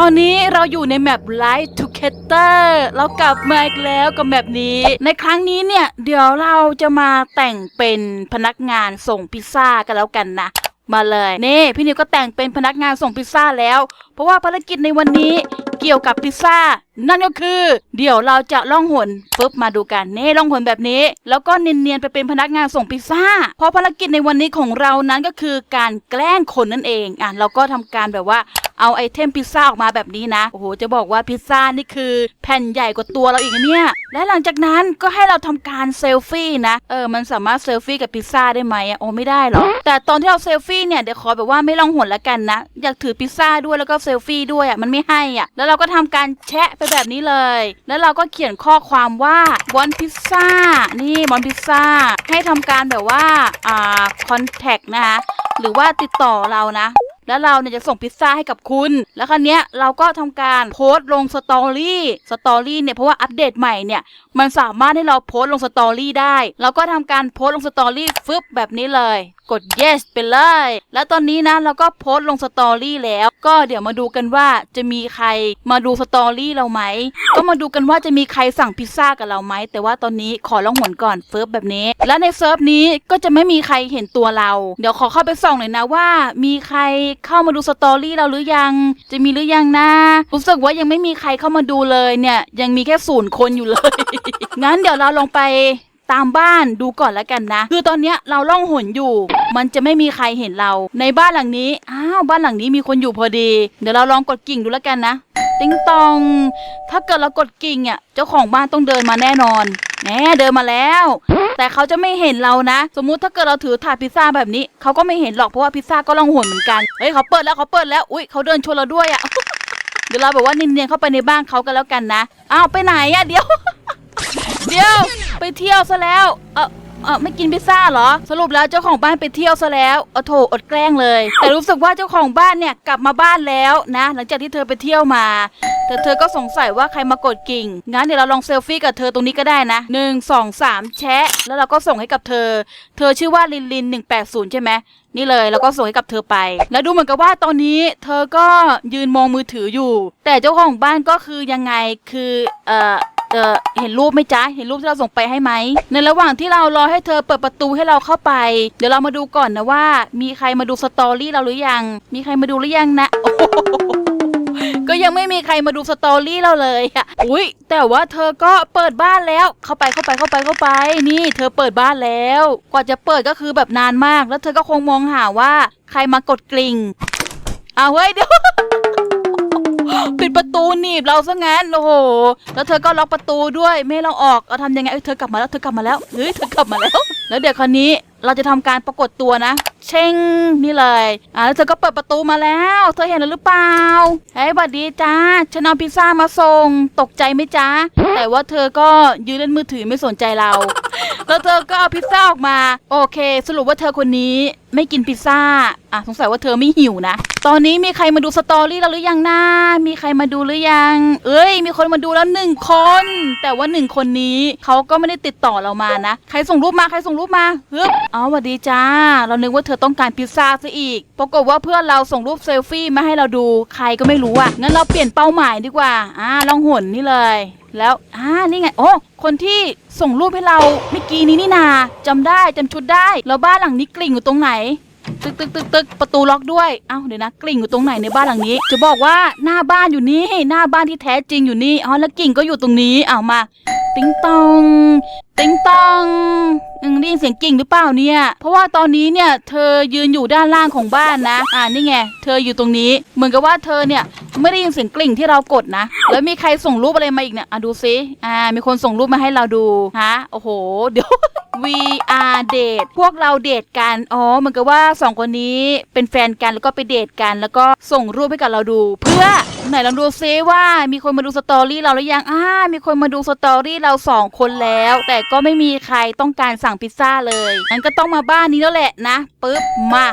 ตอนนี้เราอยู่ในแมป Light Together เรากลับมาอีกแล้วกับแมปนี้ ในครั้งนี้เนี่ย เดี๋ยวเราจะมาแต่งเป็นพนักงานส่งพิซซ่ากันแล้วกันนะ มาเลย นี่ พี่นิวก็แต่งเป็นพนักงานส่งพิซซ่าแล้ว เพราะว่าภารกิจในวันนี้เกี่ยวกับพิซซ่า นั่นก็คือ เดี๋ยวเราจะล่องหนปึ๊บมาดูกันนี่ล่องหนแบบนี้ แล้วก็เนียนๆไปเป็นพนักงานส่งพิซซ่า เพราะภารกิจในวันนี้ของเรานั้นก็คือการแกล้งคนนั่นเองอะเราก็ทำการแบบว่าเอาไอเทมพิซซ่าออกมาแบบนี้นะ โอ้โห จะบอกว่าพิซซ่านี่คือแผ่นใหญ่กว่าตัวเราอีกเนี่ย และหลังจากนั้นก็ให้เราทำการเซลฟี่นะ เออ มันสามารถเซลฟี่กับพิซซ่าได้ไหมอะโอ้ไม่ได้หรอกแต่ตอนที่เราเซลฟี่เนี่ย เดี๋ยวขอแบบว่าไม่ลองหนละกันนะ อยากถือพิซซ่าด้วยแล้วก็เซลฟี่ด้วยอะ มันไม่ให้อะ แล้วเราก็ทำการแชะไปแบบนี้เลย แล้วเราก็เขียนข้อความว่าบอนพิซซ่านี่บอนพิซซ่าให้ทำการแบบว่าอ่าคอนแทคนะคะหรือว่าติดต่อเรานะ แล้วเราเนี่ยจะส่งพิซซ่าให้กับคุณ แล้วครั้เนี้ยเราก็ทำการโพสต์ลงสตอรี่สตอรี่เนี่ยเพราะว่าอัปเดตใหม่เนี่ยมันสามารถให้เราโพสต์ลงสตอรี่ได้ เราก็ทำการโพสต์ลงสตอรี่ฟึบแบบนี้เลย กด yes ไปเลย แล้วตอนนี้นะเราก็โพสต์ลงสตอรี่แล้ว ก็เดี๋ยวมาดูกันว่าจะมีใครมาดูสตอรี่เราไหม ก็มาดูกันว่าจะมีใครสั่งพิซซ่ากับเราไหม แต่ว่าตอนนี้ขอลองหวนก่อนเฟิร์ฟแบบนี้ และในเซิร์ฟนี้ก็จะไม่มีใครเห็นตัวเรา เดี๋ยวขอเข้าไปส่องหน่อยนะว่า มีใครเข้ามาดูสตอรี่เราหรือยัง จะมีหรือยังนะรู้สึกว่ายังไม่มีใครเข้ามาดูเลยเนี่ย ยังมีแค่ศูนย์คนอยู่เลย งั้นเดี๋ยวเราลองไปตามบ้านดูก่อนแล้วกันนะ คือตอนเนี้ยเราล่องหนอยู่ มันจะไม่มีใครเห็นเรา ในบ้านหลังนี้ อ้าวบ้านหลังนี้มีคนอยู่พอดี เดี๋ยวเราลองกดกิ่งดูแล้วกันนะ ติ้งตอง ถ้าเกิดเรากดกิ่งอะเจ้าของบ้านต้องเดินมาแน่นอน แน่เดินมาแล้ว แต่เขาจะไม่เห็นเรานะ สมมุติถ้าเกิดเราถือถาดพิซซ่าแบบนี้เขาก็ไม่เห็นหรอกเพราะว่าพิซซ่าก็ล่องหนเหมือนกันเฮ้ยเขาเปิดแล้วเขาเปิดแล้วอุ้ยเขาเดินชนเราด้วยอะเดี๋ยวเราแบบว่าเนียนๆเข้าไปในบ้านเขากันแล้วกันนะอ้าวไปไหนอะเดี๋ยว เดี๋ยว ไปเที่ยวซะแล้ว เออ เออไม่กินพิซซ่าเหรอ สรุปแล้วเจ้าของบ้านไปเที่ยวซะแล้วเออโถอดแกล้งเลย แต่รู้สึกว่าเจ้าของบ้านเนี่ยกลับมาบ้านแล้วนะ หลังจากที่เธอไปเที่ยวมา แต่เธอก็สงสัยว่าใครมากดกิ่ง งั้นเดี๋ยวเราลองเซลฟี่กับเธอตรงนี้ก็ได้นะหนึ่งสองสามแชะ แล้วเราก็ส่งให้กับเธอ เธอชื่อว่าลินลินหนึ่งแปดศูนย์ใช่ไหมนี่เลยแล้วก็ส่งให้กับเธอไป แล้วดูเหมือนกับว่าตอนนี้เธอก็ยืนมองมือถืออยู่ แต่เจ้าของบ้านก็คือยังไงคือเอ่อ เออเห็นรูปไหมจ๊ะ เห็นรูปที่เราส่งไปให้ไหม ในระหว่างที่เรารอให้เธอเปิดประตูให้เราเข้าไป เดี๋ยวเรามาดูก่อนนะว่า มีใครมาดูสตอรี่เราหรือยัง มีใครมาดูหรือยังนะก็ยังไม่มีใครมาดูสตอรี่เราเลยอะ อุ้ยแต่ว่าเธอก็เปิดบ้านแล้ว เข้าไปเข้าไปเข้าไปเข้าไป นี่ เธอเปิดบ้านแล้ว กว่าจะเปิดก็คือแบบนานมาก แล้วเธอก็คงมองหาว่า ใครมากดกริ่งเอาวเฮ้ยเดี๋ยว ปิดประตูหนีบเราซะงั้นโอ้โหแล้วเธอก็ล็อกประตูด้วย ไม่ให้เราออกเอาทำยังไงเอ้ยเธอกลับมาแล้วเธอกลับมาแล้วเฮ้ยเธอกลับมาแล้ว แล้วเดี๋ยวคราวนี้เราจะทำการปรากฏตัวนะ เช่งนี่เลยอ่าแล้วเธอก็เปิดประตูมาแล้ว เธอเห็นหรือเปล่าเฮ้ยบัดดีจ้าฉันเอาพิซซ่ามาส่งตกใจไหมจ้าแต่ว่าเธอก็ยืนเล่นมือถือไม่สนใจเรา แล้วเธอก็เอาพิซซ่าออกมา โอเค สรุปว่าเธอคนนี้ไม่กินพิซซ่าอะสงสัยว่าเธอไม่หิวนะ ตอนนี้มีใครมาดูสตอรี่เราหรือยังนะมีใครมาดูหรือยัง เอ้ย มีคนมาดูแล้วหนึ่งคน แต่ว่าหนึ่งคนนี้เขาก็ไม่ได้ติดต่อเรามานะ ใครส่งรูปมาใครส่งรูปมาเฮึบอ๋อสวัสดีจ้า เรานึกว่าเธอต้องการพิซซ่าซะอีกปรากฏว่าเพื่อนเราส่งรูปเซลฟี่มาให้เราดูใครก็ไม่รู้อะงั้นเราเปลี่ยนเป้าหมายดีกว่าอ่าลองหนนี่เลย แล้วอ่านี่ไง โอ้คนที่ส่งรูปให้เราเมื่อกี้นี้นี่นาจำได้จำชุดได้ แล้วบ้านหลังนี้กลิ่งอยู่ตรงไหน ตึกตึกตึกตึกประตูล็อกด้วย เอ้าเดี๋ยวนะกลิ่งอยู่ตรงไหนในบ้านหลังนี้ จะบอกว่าหน้าบ้านอยู่นี่หน้าบ้านที่แท้จริงอยู่นี่อ๋อแล้วกิ่งก็อยู่ตรงนี้เอามา ติ้งตองติ้งตองอืมได้ยินเสียงกิ่งหรือเปล่าเนี่ย เพราะว่าตอนนี้เนี่ยเธอยืนอยู่ด้านล่างของบ้านนะ อ่านี่ไง เธออยู่ตรงนี้ เหมือนกับว่าเธอเนี่ยไม่ได้ยินเสียงกลิ่งที่เรากดนะ แล้วมีใครส่งรูปอะไรมาอีกเนี่ย อะดูซิ อ่า มีคนส่งรูปมาให้เราดู ฮะ โอ้โห เดี๋ยว we are date พวกเราเดทกัน อ๋อ เหมือนกับว่าสองคนนี้เป็นแฟนกันแล้วก็ไปเดทกัน แล้วก็ส่งรูปให้กับเราดู เพื่อไหนลองดูซิว่ามีคนมาดูสตอรี่เราหรือยัง อ่า มีคนมาดูสตอรี่เราสองคนแล้ว แต่ก็ไม่มีใครต้องการสั่งพิซซ่าเลยงั้นก็ต้องมาบ้านนี้แล้วแหละนะปึ๊บมา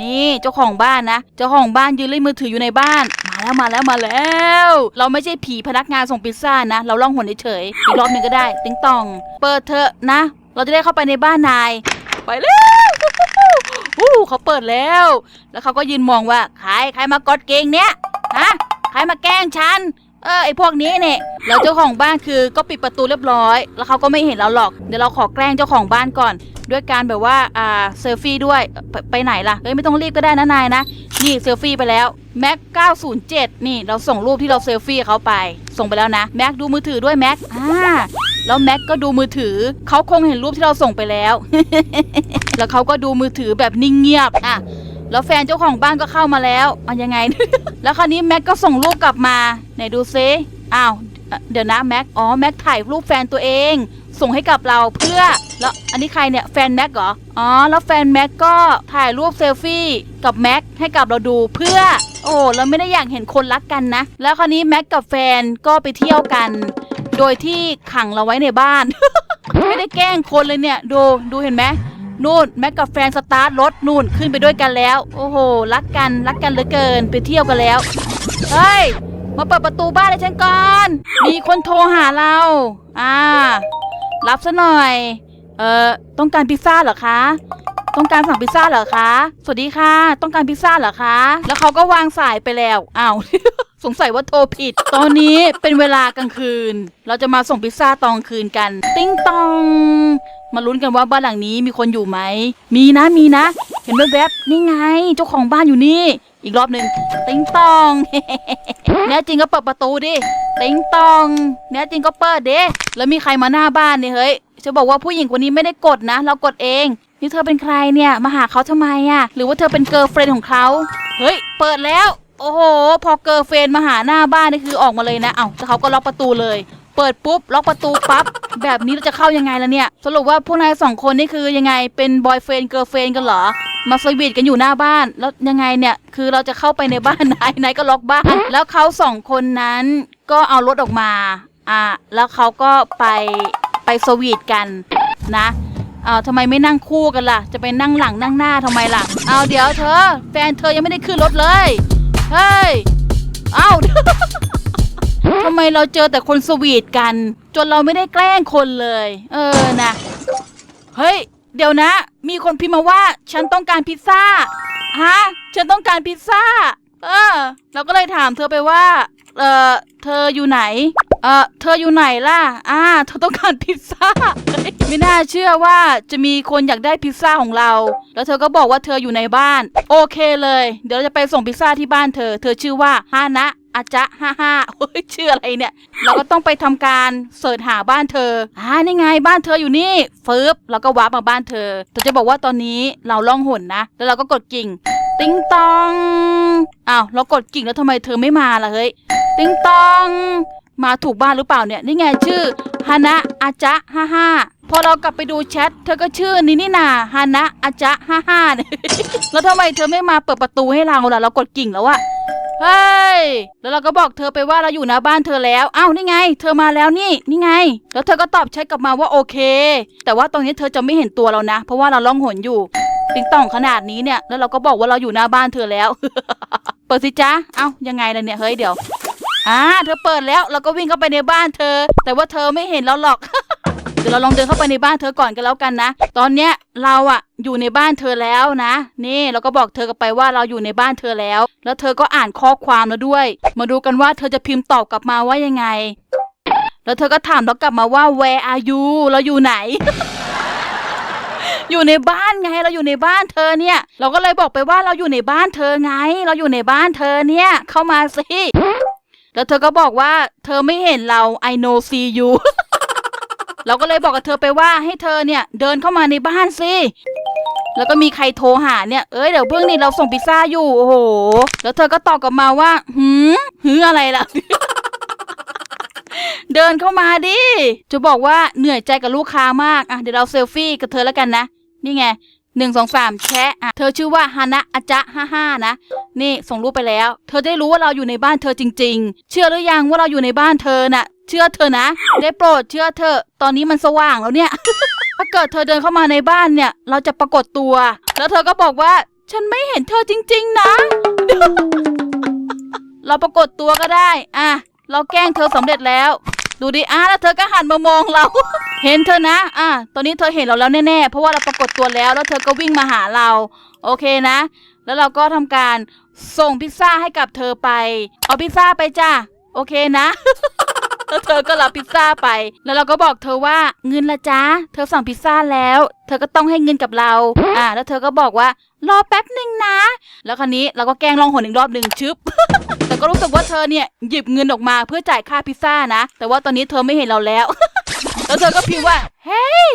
นี่เจ้าของบ้านนะ เจ้าของบ้านยืนเล่นมือถืออยู่ในบ้าน มาแล้วมาแล้วมาแล้ว เราไม่ใช่ผีพนักงานส่งพิซซ่านะ เราล่องหนเฉยอีกรอบหนึ่งก็ได้ ติ๊งตอง เปิดเถอะนะ เราจะได้เข้าไปในบ้านนาย ไปเล้วอู้เขาเปิดแล้ว แล้วเขาก็ยืนมองว่าใครใครมากดเกงเนี้ยฮะใครมาแกล้งฉัน เออไอพวกนี้เนี่ยแล้วเจ้าของบ้านคือก็ปิดประตูเรียบร้อย แล้วเขาก็ไม่เห็นเราหรอกเดี๋ยวเราขอแกล้งเจ้าของบ้านก่อน ด้วยการแบบว่าอ่าเซลฟี่ด้วยไปไปไหนล่ะเฮ้ยไม่ต้องรีบก็ได้นะนายนะนี่เซลฟี่ไปแล้วแม็ก907 นี่เราส่งรูปที่เราเซลฟี่เขาไป ส่งไปแล้วนะแม็กดูมือถือด้วยแม็กอ่าแล้วแม็กก็ดูมือถือ เขาคงเห็นรูปที่เราส่งไปแล้ว แล้วเขาก็ดูมือถือแบบนิ่งเงียบอะ แล้วแฟนเจ้าของบ้านก็เข้ามาแล้วมันยังไง แล้วคราวนี้แม็กก็ส่งรูปกลับมาไหนดูซิอ้าวเอ่อเดี๋ยวนะแม็กอ๋อแม็กถ่ายรูปแฟนตัวเอง ส่งให้กับเราเพื่อแล้วอันนี้ใครเนี่ยแฟนแม็กเหรออ๋อแล้วแฟนแม็กก็ถ่ายรูปเซลฟี่กับแม็กให้กับเราดูเพื่อ โอ้เราไม่ได้อยากเห็นคนรักกันนะ แล้วคราวนี้แม็กกับแฟนก็ไปเที่ยวกัน โดยที่ขังเราไว้ในบ้าน ไม่ได้แกล้งคนเลยเนี่ย ดูดูเห็นไหม นู่นแม็กกับแฟนสตาร์ทรถนู่นขึ้นไปด้วยกันแล้ว โอ้โห รักกันรักกันเหลือเกินไปเที่ยวกันแล้ว เฮ้ย มาเปิดประตูบ้านให้ฉันก่อน มีคนโทรหาเรา อ่า รับซะหน่อย เอ่อ ต้องการพิซซ่าเหรอคะ ต้องการสั่งพิซซ่าเหรอคะ สวัสดีค่ะ ต้องการพิซซ่าเหรอคะ แล้วเขาก็วางสายไปแล้วอ้าว สงสัยว่าโทรผิด ตอนนี้เป็นเวลากลางคืน เราจะมาส่งพิซซ่าตอนคืนกัน ติ้งตอง มาลุ้นกันว่าบ้านหลังนี้มีคนอยู่ไหม มีนะมีนะ เห็นแวบๆนี่ไง เจ้าของบ้านอยู่นี่ อีกรอบหนึ่งติ้งตองแน่จริงก็เปิดประตูดิ ติ้งตองแน่จริงก็เปิดเด้แล้วมีใครมาหน้าบ้านเนี่ยเฮ้ยจะบอกว่าผู้หญิงคนนี้ไม่ได้กดนะ เรากดเอง นี่เธอเป็นใครเนี่ย มาหาเขาทำไมอะ หรือว่าเธอเป็นเกิร์ลเฟรนด์ของเขา เฮ้ย เปิดแล้ว โอ้โห พอเกิร์เฟนมาหาหน้าบ้านนี่คือออกมาเลยนะ เอ้าแต่เขาก็ล็อกประตูเลย เปิดปุ๊บล็อกประตูปั๊บ แบบนี้เราจะเข้ายังไงล่ะเนี่ย สรุปว่าพวกนายสองคนนี่คือยังไง เป็นบอยเฟนเกิร์เฟนกันเหรอ มาสวีทกันอยู่หน้าบ้าน แล้วยังไงเนี่ย คือเราจะเข้าไปในบ้านนาย นายก็ล็อกบ้าน แล้วเขาสองคนนั้นก็เอารถออกมา อ่า แล้วเขาก็ไปไปสวีทกันนะอ้าวทำไมไม่นั่งคู่กันล่ะ จะไปนั่งหลังนั่งหน้าทำไมล่ะ เอาเดี๋ยวเธอ แฟนเธอยังไม่ได้ขึ้นรถเลย เฮ้ย เอ้า ทำไมเราเจอแต่คนสวีทกัน จนเราไม่ได้แกล้งคนเลย เออนะ เฮ้ย เดี๋ยวนะ มีคนพิมพ์มาว่า ฉันต้องการพิซซ่า ฮะ ฉันต้องการพิซซ่า เออ เราก็เลยถามเธอไปว่า เออเธออยู่ไหน เออเธออยู่ไหนล่ะ อ่า เธอต้องการพิซซ่า ไม่น่าเชื่อว่าจะมีคนอยากได้พิซซ่าของเรา แล้วเธอก็บอกว่าเธออยู่ในบ้าน โอเคเลย เดี๋ยวเราจะไปส่งพิซซ่าที่บ้านเธอ เธอชื่อว่าฮานะอาจะฮ่าฮ่าเฮ้ยชื่ออะไรเนี่ย เราก็ต้องไปทำการเสิร์ชหาบ้านเธอ อ่า นี่ไงบ้านเธออยู่นี่ฟืบเราก็วาร์ปมาบ้านเธอเธอจะบอกว่าตอนนี้เราล่องหนนะ แล้วเราก็กดกิ่ง ติ้งตอง อ้าว เรากดกิ่งแล้วทำไมเธอไม่มาล่ะเฮ้ย ติ้งตอง มาถูกบ้านหรือเปล่าเนี่ย นี่ไงชื่อฮานะอาจะฮ่าฮ่าพอเรากลับไปดูแชทเธอก็ชื่อนี้นี่นาฮานะอาจะฮ่าฮ่าเนี่ยแล้วทำไมเธอไม่มาเปิดประตูให้เราล่ะเรากดกิ่งแล้วอะเฮ้ย แล้วเราก็บอกเธอไปว่าเราอยู่หน้าบ้านเธอแล้ว อ้าว นี่ไง เธอมาแล้วนี่ นี่ไง แล้วเธอก็ตอบแชทกลับมาว่าโอเค แต่ว่าตรงนี้เธอจะไม่เห็นตัวเรานะ เพราะว่าเราล่องหนอยู่ ติ๊งต่องขนาดนี้เนี่ย แล้วเราก็บอกว่าเราอยู่หน้าบ้านเธอแล้ว เปิดสิจ๊ะเอ้า ยังไงล่ะเนี่ย เฮ้ย เดี๋ยว อ่าเธอเปิดแล้วเราก็วิ่งเข้าไปในบ้านเธอ แต่ว่าเธอไม่เห็นเราหรอก เดี๋ยวเราลองเดินเข้าไปในบ้านเธอก่อนกันแล้วกันนะ ตอนเนี้ยเราอะอยู่ในบ้านเธอแล้วนะ นี่เราก็บอกเธอกลับไปว่าเราอยู่ในบ้านเธอแล้ว แล้วเธอก็อ่านข้อความแล้วด้วย มาดูกันว่าเธอจะพิมพ์ตอบกลับมาว่ายังไง แล้วเธอก็ถามเรากลับมาว่า where are you เราอยู่ไหน อยู่ในบ้านไงเราอยู่ในบ้านเธอเนี่ย เราก็เลยบอกไปว่าเราอยู่ในบ้านเธอไง เราอยู่ในบ้านเธอเนี่ย เข้ามาสิ แล้วเธอก็บอกว่า เธอไม่เห็นเรา I know see you เราก็เลยบอกกับเธอไปว่าให้เธอเนี่ย เดินเข้ามาในบ้านสิ แล้วก็มีใครโทรหาเนี่ย เอ้ยเดี๋ยวเพิ่งนี่เราส่งพิซซ่าอยู่ โอ้โห แล้วเธอก็ตอบกลับมาว่า หืมหืออะไรล่ะ เดินเข้ามาดิ จะบอกว่าเหนื่อยใจกับลูกค้ามาก อะเดี๋ยวเราเซลฟี่กับเธอแล้วกันนะ นี่ไง หนึ่งสองสามแชะอะเธอชื่อว่าฮานะอาจะห้าห้านะ นี่ส่งรูปไปแล้ว เธอได้รู้ว่าเราอยู่ในบ้านเธอจริง ๆ เชื่อหรือยังว่าเราอยู่ในบ้านเธอน่ะ เชื่อเธอนะ ได้โปรดเชื่อเธอ ตอนนี้มันสว่างแล้วเนี่ย ถ้าเกิดเธอเดินเข้ามาในบ้านเนี่ย เราจะปรากฏตัว แล้วเธอก็บอกว่า ฉันไม่เห็นเธอจริง ๆ นะ เราปรากฏตัวก็ได้ อะ เราแกล้งเธอสำเร็จแล้ว ดูดิอะแล้วเธอก็หันมามองเรา เห็นเธอนะ อะตอนนี้เธอเห็นเราแล้วแน่ๆ เพราะว่าเราปรากฏตัวแล้วแล้วเธอก็วิ่งมาหาเรา โอเคนะ แล้วเราก็ทำการส่งพิซซ่าให้กับเธอไป เอาพิซซ่าไปจ้าโอเคนะแล้วเธอก็รับพิซซ่าไป แล้วเราก็บอกเธอว่าเงินละจ้าเธอสั่งพิซซ่าแล้ว เธอก็ต้องให้เงินกับเรา อ่า แล้วเธอก็บอกว่ารอแป๊บหนึ่งนะ แล้วคราวนี้เราก็แกล้งลองหนอีกรอบหนึ่งชึบ แต่ก็รู้สึกว่าเธอเนี่ยหยิบเงินออกมาเพื่อจ่ายค่าพิซซ่านะ แต่ว่าตอนนี้เธอไม่เห็นเราแล้ว แล้วเธอก็พิมพ์ว่า เฮ้ย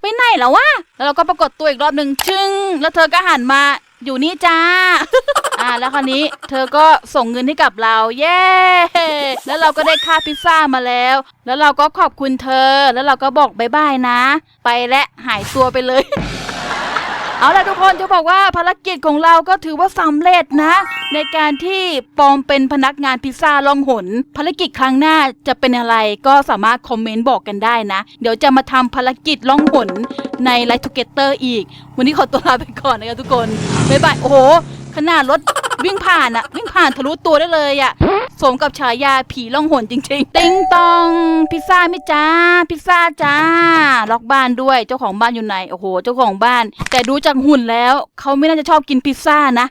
ไปไหนแล้ววะ แล้วเราก็ปรากฏตัวอีกรอบหนึ่งชึ้ง แล้วเธอก็หันมาอยู่นี่จ้า อ่า แล้วคราวนี้เธอก็ส่งเงินให้กับเรา เย้ แล้วเราก็ได้ค่าพิซซ่ามาแล้ว แล้วเราก็ขอบคุณเธอ แล้วเราก็บอกบายบายนะ ไปและหายตัวไปเลย เอาล่ะทุกคนจะบอกว่าภารกิจของเราก็ถือว่าสำเร็จนะ ในการที่ปลอมเป็นพนักงานพิซซ่าล่องหน ภารกิจครั้งหน้าจะเป็นอะไรก็สามารถคอมเมนต์บอกกันได้นะ เดี๋ยวจะมาทำภารกิจล่องหนใน Light Together อีก วันนี้ขอตัวลาไปก่อนนะครับทุกคนบ๊ายบายโอ้โหขนาดรถวิ่งผ่านอะวิ่งผ่านทะลุตัวได้เลยอะ สมกับฉายาผีล่องหนจริงๆ ติงตองพิซซ่าไหมจ้า พิซซ่าจ้า ล็อกบ้านด้วยเจ้าของบ้านอยู่ไหน โอ้โห เจ้าของบ้าน แต่ดูจากหุ่นแล้ว เขาไม่น่าจะชอบกินพิซซ่านะ